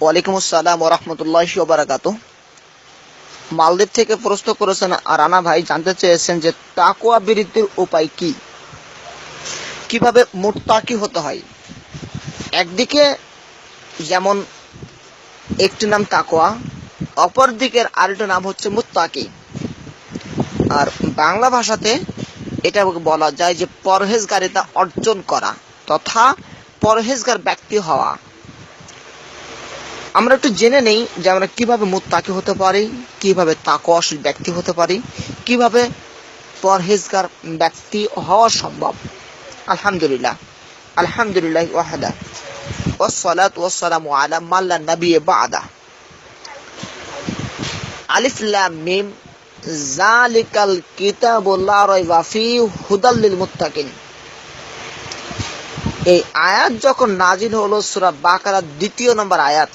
ওয়ালাইকুম আসসালাম ওরহমতুল্লাহ বারাকাত মালদ্বীপ থেকে প্রশ্ন করেছেন রানা ভাই, জানতে চেয়েছেন যে তাকুয়া বৃদ্ধির উপায় কি? কীভাবে মুত্তাকি হতে হয়? একদিকে যেমন, একটি নাম তাকোয়া অপর দিকের আরেকটি নাম হচ্ছে মুত্তাকি। আর বাংলা ভাষাতে এটা বলা যায় যে পরহেজগারিতা অর্জন করা তথা পরহেজগার ব্যক্তি হওয়া। আমরা একটু জেনে নেই যে আমরা কীভাবে মোত্তাকি হতে পারি, কীভাবে তাকস ব্যক্তি হতে পারি, কীভাবে পরহেজগার ব্যক্তি হওয়া সম্ভব। আলহামদুলিল্লাহ। আলহামদুলিল্লাহ ওয়াহাদা। ও সলাত ওলা ওয়াসসালাত ওয়াসসালামু আলা মাল্লা নবী বাদা। আলিফ লাম মিম। জালিকাল কিতাবুল্লাহ রয় বাফি হুদাল লিল মুত্তাকিন। এই আয়াত যখন নাজিল হলো সূরা বাকারার দ্বিতীয় নম্বর আয়াত।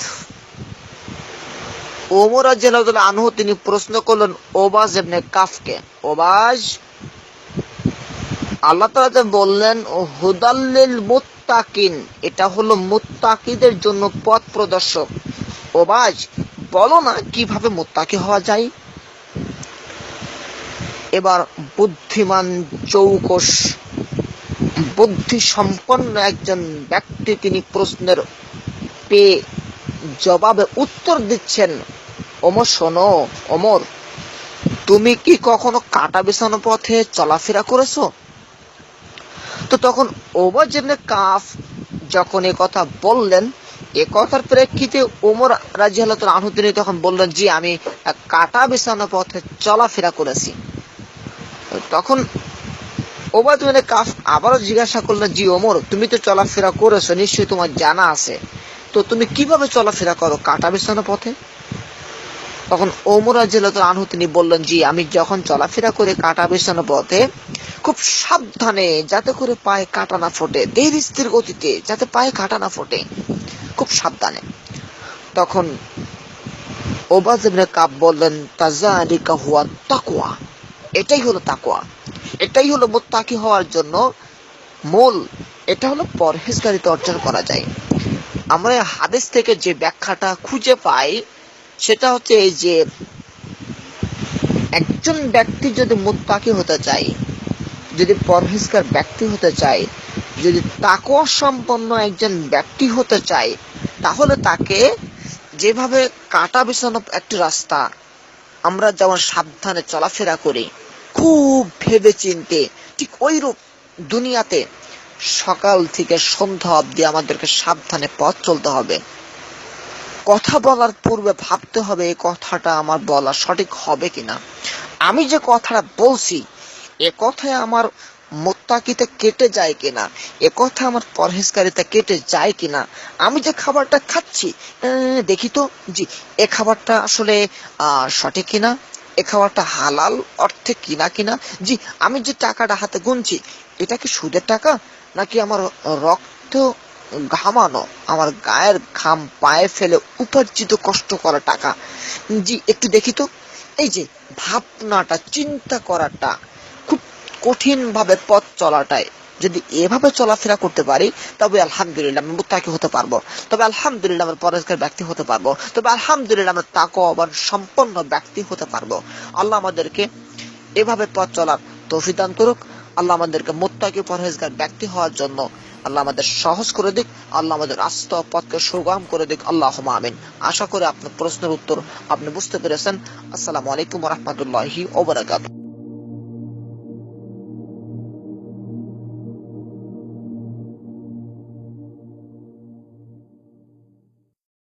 ওমর রাদিয়াল্লাহু আনহু, তিনি প্রশ্ন করলেন, ওবাজ ইবনে কাফকে? ওবাজ? আল্লাহ তাআলা বললেন, হুদাল্লিল মুত্তাকিন। এটা হলো মুত্তাকিদের জন্য পথ প্রদর্শক। ওবাজ? বলো না, কীভাবে মুত্তাকি হওয়া যায়? এবার বুদ্ধিমান চৌকস বুদ্ধি সম্পন্ন একজন ব্যক্তি তিনি প্রশ্নের পেয়ে জবাবে উত্তর দিচ্ছেন। ওমর, শোনো, ওমর, তুমি কি কখনো কাটা বিছানো পথে চলাফেরা করেছ? তো তখন ওমর যেমনি কাফ যখন এ কথা বললেন, এ কথার প্রেক্ষিতে ওমর রাজি আল্লাহ তিনি তখন বললেন, জি, আমি কাটা বিছানো পথে চলাফেরা করেছি। তখন ওবাদ মানে কাফ আবারও জিজ্ঞাসা করলেন, জি, ওমর, তুমি তো চলাফেরা করেছ, নিশ্চয়ই তোমার জানা আছে। তো তুমি কীভাবে চলাফেরা করো কাটা বিছানো পথে? তখন ওমর রাজিয়াল্লাহু আনহু তিনি বললেন, জি, আমি যখন চলাফেরা করে কাটা বিছানো পথে খুব সাবধানে যাতে করে পায়ে কাটা না ফোটে, ধীর স্থির গতিতে যাতে পায়ে কাটা না ফোটে, খুব সাবধানে। তখন ওবাজ কাব বললেন, তাজালিকা হুয়া তাকওয়া, এটাই হলো তাকওয়া, এটাই হলো মুত্তাকি হওয়ার জন্য মূল, এটা হলো পরহেজগারিতা অর্জন করা যায়। আমরা হাদিস থেকে যে ব্যাখ্যাটা খুঁজে পাই সেটা হচ্ছে এই যে একজন ব্যক্তি যদি মুত্তাকি হতে চায়, যদি পরহেজগার ব্যক্তি হতে চায়, যদি তাকওয়া সম্পন্ন একজন ব্যক্তি হতে চায়, তাহলে তাকে যেভাবে কাটা বিছানো একটি রাস্তা আমরা যেমন সাবধানে চলাফেরা করি, খুব ভেবে চিনতে ঠিক ওইরূপ দুনিয়াতে সকাল থেকে সন্ধ্যা অবধি আমাদেরকে সাবধানে পথ চলতে হবে। কথা বলার পূর্বে ভাবতে হবে এই কথাটা আমার বলা সঠিক হবে কিনা। আমি যে কথাটা বলছি, এ কথায় আমার মোত্তাকিতে কেটে যায় কিনা, এ কথা আমার পরহেজকারিতা কেটে যায় কিনা, আমি যে খাবারটা খাচ্ছি দেখি তো, জি, এ খাবারটা আসলে সঠিক কিনা, এ খাবারটা হালাল অর্থে কিনা কিনা, জি, আমি যে টাকাটা হাতে গুনছি, এটা কি সুদের টাকা, নাকি আমার রক্ত ঘামানো। আমার গায়ের ঘাম পায়ে ফেলে উপার্জিত কষ্ট করা টাকা। জি, একটু দেখি তো। এই যে ভাবনাটা, চিন্তা করাটা, খুব কঠিন ভাবে পথ চলাটাই। যদি এভাবে চলাফেরা করতে পারি, তবে আলহামদুলিল্লাহ আমি মুত্তাকি হতে পারব। তবে আলহামদুলিল্লাহ আমরা পরেজগার ব্যক্তি হতে পারব। তবে আলহামদুলিল্লাহ আমার আমরা তাকওয়াবান সম্পন্ন ব্যক্তি হতে পারব। আল্লাহ আমাদেরকে এভাবে পথ চলার তৌফিক করুক। আল্লাহ আমাদেরকে মুত্তাকি পরহেজগার ব্যক্তি হওয়ার জন্য আল্লাহ আমাদের সহজ করে দিক, আল্লাহ আমাদের রাস্তা ও পথকে সুগম করে দিক। আল্লাহ আমিন। আশা করি আপনার প্রশ্নের উত্তর আপনি বুঝতে পেরেছেন। আসসালামু আলাইকুম রহমতুল্লাহি ওবরাকাতুহ